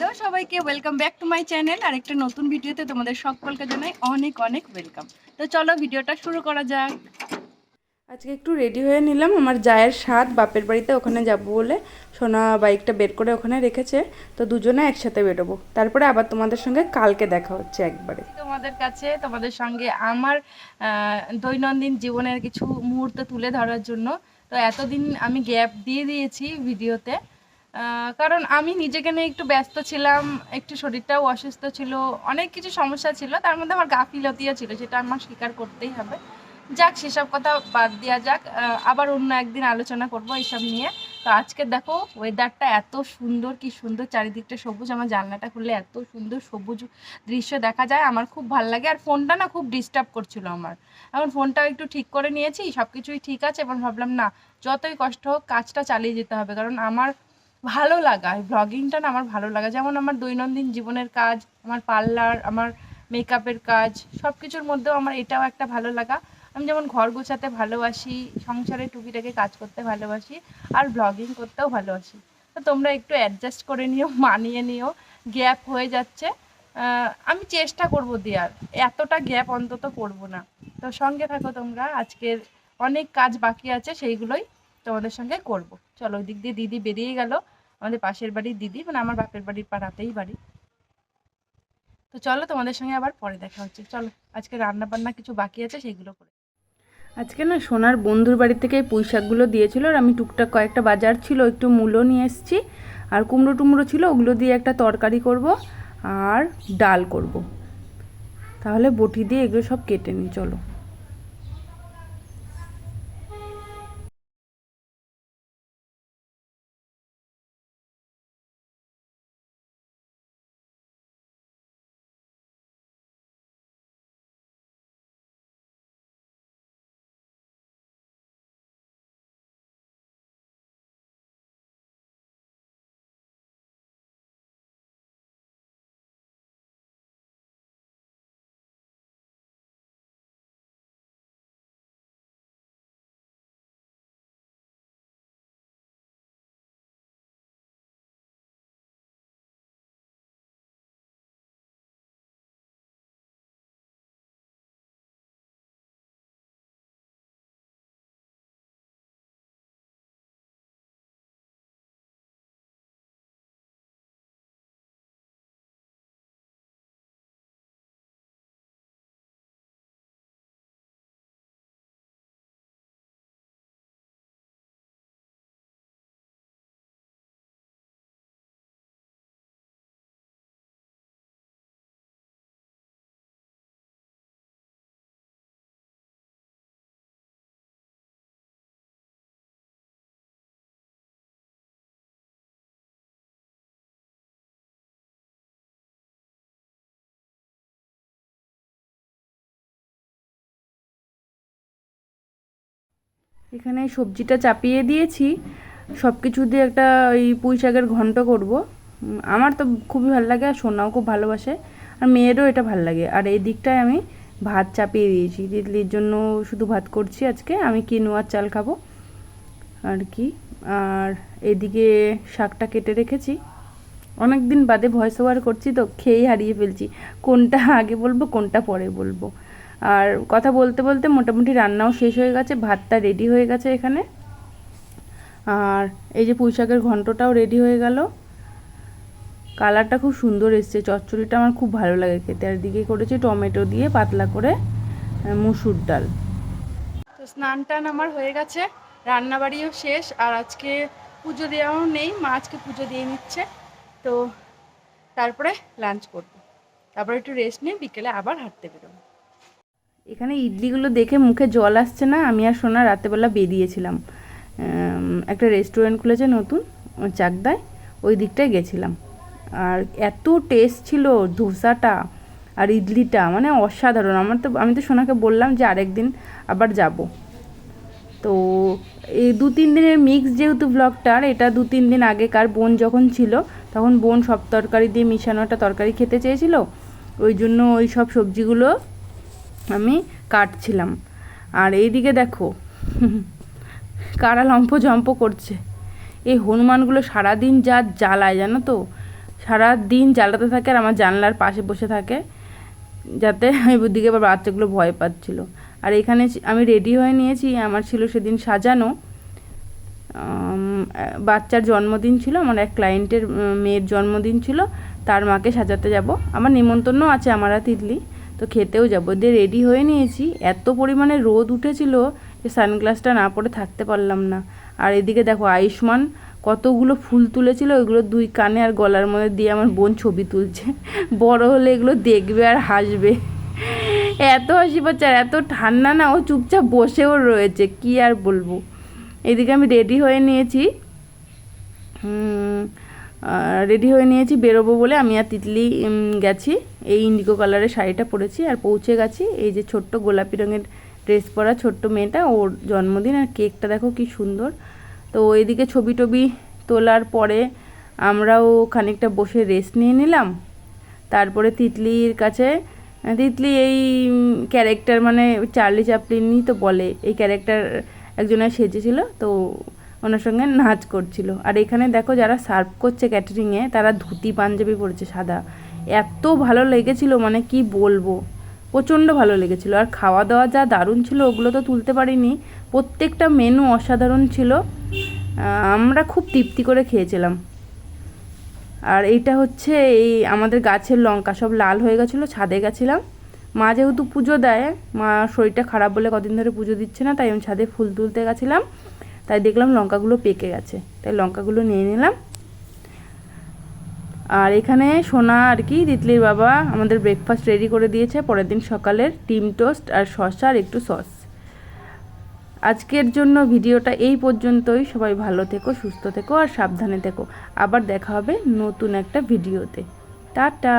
Hello সবাইকে welcome back to my channel আর একটা নতুন ভিডিওতে তোমাদের সকলকে জানাই অনেক অনেক ওয়েলকাম তো চলো ভিডিওটা শুরু করা যাক। আজকে একটু রেডি হয়ে নিলাম। আমার জায়ের স্বাদ বাপের বাড়িতে ওখানে যাব বলে সোনা বাইকটা বের করে ওখানে রেখেছে। তো দুজনে একসাথে বেরোবো। তারপরে আবার তোমাদের সঙ্গে কালকে দেখা হচ্ছে একবারে। তোমাদের কাছে তোমাদের সঙ্গে আমার দৈনন্দিন জীবনের কিছু মুহূর্ত তুলে ধরার জন্য। তো এতদিন আমি গ্যাপ দিয়ে দিয়েছি ভিডিওতে। কারণ আমি নিজেকে নিয়ে একটু ব্যস্ত ছিলাম, একটু শরীরটাও অসুস্থ ছিল, অনেক কিছু সমস্যা ছিল, তার মধ্যে আমার গাফিলতিও ছিল, সেটা আমার স্বীকার করতেই হবে। যাক, সেসব কথা বাদ দেওয়া যাক আবার অন্য একদিন আলোচনা করব এইসব নিয়ে। তো আজকে দেখো ওয়েদারটা এত সুন্দর, কি সুন্দর চারিদিকটা সবুজ, আমার জানলাটা খুললে এত সুন্দর সবুজ দৃশ্য দেখা যায়, আমার খুব ভালো লাগে। আর ফোনটা না খুব ডিস্টার্ব করছিল আমার। এখন ফোনটাও একটু ঠিক করে নিয়েছি সব কিছুই ঠিক আছে এবং ভাবলাম না, যতই কষ্ট হোক, কাজটা চালিয়ে যেতে হবে। কারণ আমার ভালো লাগা ব্লগিংটা না আমার ভালো লাগা। যেমন আমার দৈনন্দিন জীবনের কাজ, আমার পার্লার আমার মেকআপের কাজ সব কিছুর মধ্যেও আমার এটাও একটা ভালো লাগা। আমি যেমন ঘর গোছাতে ভালোবাসি, সংসারে টুকিটাকে কাজ করতে ভালোবাসি, আর ব্লগিং করতেও ভালোবাসি। তো তোমরা একটু অ্যাডজাস্ট করে নিও, মানিয়ে নিও গ্যাপ হয়ে যাচ্ছে। আমি চেষ্টা করব দেওয়ার। এতটা গ্যাপ অন্তত করব না। তো সঙ্গে থাকো তোমরা, আজকের অনেক কাজ বাকি আছে, সেইগুলোই তোমাদের সঙ্গে করব। চলো ওই দিক দিয়ে দিদি বেরিয়ে গেল, আমাদের পাশের বাড়ির দিদি মানে আমার বাপের বাড়ির পাড়াতেই বাড়ি। তো চলো তোমাদের সঙ্গে আবার পরে দেখা হচ্ছে। চলো, আজকে রান্না বান্না কিছু বাকি আছে সেইগুলো করে। আজকে না সোনার বন্ধুর বাড়ি থেকে পুঁই শাকগুলো দিয়েছিল আর আমি টুকটাক কয়েকটা বাজার ছিল, একটু মূলো নিয়ে এসেছি। আর কুমড়ো টুমড়ো ছিল, ওগুলো দিয়ে একটা তরকারি করব আর ডাল করব। তাহলে বটি দিয়ে এগুলো সব কেটে নিই, চলো। এখানে সবজিটা চাপিয়ে দিয়েছি। সব কিছু দিয়ে একটা ওই পুঁই শাকের ঘন্ট করব। আমার তো খুবই ভালো লাগে আর সোনাও খুব ভালোবাসে। আর মেয়েরও এটা ভালো লাগে। আর এই দিকটায় আমি ভাত চাপিয়ে দিয়েছি। দিদির জন্য শুধু ভাত করছি আজকে। আমি কিনোয়ার চাল খাব। আর কি? আর এদিকে শাকটা কেটে রেখেছি। অনেক দিন বাদে ভয়েস ওভার করছি তো, খেয়েই হারিয়ে ফেলছি। কোনটা আগে বলব, কোনটা পরে বলব? আর কথা বলতে বলতে মোটামুটি রান্নাও শেষ হয়ে গেছে, ভাতটা রেডি হয়ে গেছে এখানে। আর এই যে পুঁই শাকের ঘন্টটাও রেডি হয়ে গেল। কালারটা খুব সুন্দর এসছে, চচ্চড়িটা আমার খুব ভালো লাগে খেতে। আর দিকে করেছি টমেটো দিয়ে পাতলা করে মুসুর ডাল। তো স্নান টান আমার হয়ে গেছে, রান্নাবাড়িও শেষ, আর আজকে পুজো দেওয়াও নেই, মা আজকে পুজো দিয়ে নিচ্ছে। তো তারপরে লাঞ্চ করব। তারপরে একটু রেস্ট নিয়ে বিকেলে আবার হাঁটতে বেরোবো। এখানে ইডলিগুলো দেখে মুখে জল আসছে না, আমি আর সোনা রাতেবেলা বেরিয়েছিলাম। একটা রেস্টুরেন্ট খুলেছে নতুন, চাকদায়, ওই দিকটায় গেছিলাম। আর এত টেস্ট ছিল ধোসাটা আর ইডলিটা মানে অসাধারণ। আমার তো, আমি তো সোনাকে বললাম যে আরেকদিন আবার যাব। তো এই দু তিন দিনের মিক্স যেহেতু ব্লগটার এটা দু তিন দিন আগেকার বোন যখন ছিল, তখন বোন সব তরকারি দিয়ে মিশানো একটা তরকারি খেতে চেয়েছিল। ওই জন্য ওই সব সবজিগুলো আমি কাটছিলাম। আর এইদিকে দেখো, কারা লম্প জম্প করছে। এই হনুমানগুলো সারাদিন যা জ্বালায়, জানো তো? সারাদিন জ্বালাতে থাকে আর আমার জানলার পাশে বসে থাকে, যাতে আমি ওদিকে আবার বাচ্চাগুলো ভয় পাচ্ছিল। আর এখানে আমি রেডি হয়ে নিয়েছি, আমার ছিল সেদিন সাজানো বাচ্চার জন্মদিন ছিল, আমার এক ক্লায়েন্টের মেয়ের জন্মদিন ছিল, তার মাকে সাজাতে যাব। আমার নিমন্ত্রণ আছে, আমার তিতলি। তো খেতেও যাব। দিয়ে রেডি হয়ে নিয়েছি। এত পরিমাণে রোদ উঠেছিল যে সানগ্লাসটা না পরে থাকতে পারলাম না। আর এদিকে দেখো আয়ুষ্মান কতগুলো ফুল তুলেছিল ওইগুলো দুই কানে আর গলার মধ্যে দিয়ে আমার বোন ছবি তুলছে। বড় হলে এগুলো দেখবে আর হাসবে। এত হাসি পাচ্ছে আর এত ঠান্ডা না, ও চুপচাপ বসেও রয়েছে, কি আর বলব। এদিকে আমি রেডি হয়ে নিয়েছি। রেডি হয়ে নিয়েছি, বেরোবো বলে আমি আর তিতলি গেছি। এই ইন্ডিগো কালারের শাড়িটা পরেছি আর পৌঁছে গেছি। এই যে ছোট্ট গোলাপি রঙের ড্রেস পরা ছোট্ট মেয়েটা, ওর জন্মদিন আর কেকটা দেখো কি সুন্দর। তো এদিকে ছবি টবি তোলার পরে আমরাও খানিকটা বসে রেস্ট নিয়ে নিলাম। তারপরে তিতলির কাছে তিতলি এই ক্যারেক্টার মানে চার্লি চাপলিনই তো বলে, এই ক্যারেক্টার একজনের সেজেছিল। তো ওনার সঙ্গে নাচ করছিল। আর এখানে দেখো যারা সার্ভ করছে ক্যাটারিংয়ে তারা ধুতি, পাঞ্জাবি পরেছে সাদা। এত ভালো লেগেছিল মানে কি বলব? প্রচণ্ড ভালো লেগেছিল। আর খাওয়া দাওয়া যা দারুণ ছিল, ওগুলো তো তুলতে পারিনি। প্রত্যেকটা মেনু অসাধারণ ছিল। আমরা খুব তৃপ্তি করে খেয়েছিলাম। আর এইটা হচ্ছে এই আমাদের গাছের লঙ্কা সব লাল হয়ে গেছিল, ছাদে গেছিলাম। মা যেহেতু পুজো দেয়, মা শরীরটা খারাপ বলে কদিন ধরে পুজো দিচ্ছে না, তাই আমি ছাদে ফুল তুলতে গেছিলাম। তাই দেখলাম লঙ্কাগুলো পেকে গেছে। তাই লঙ্কাগুলো নিয়ে নিলাম। আর এখানে সোনা আর কি তিতলির বাবা আমাদের ব্রেকফাস্ট রেডি করে দিয়েছে। পরের দিন সকালের ডিম টোস্ট আর শসা আর একটু সস আজকের জন্য ভিডিওটা এই পর্যন্তই। সবাই ভালো থেকো, সুস্থ থেকো আর সাবধানে থেকো। আবার দেখা হবে নতুন একটা ভিডিওতে। টাটা!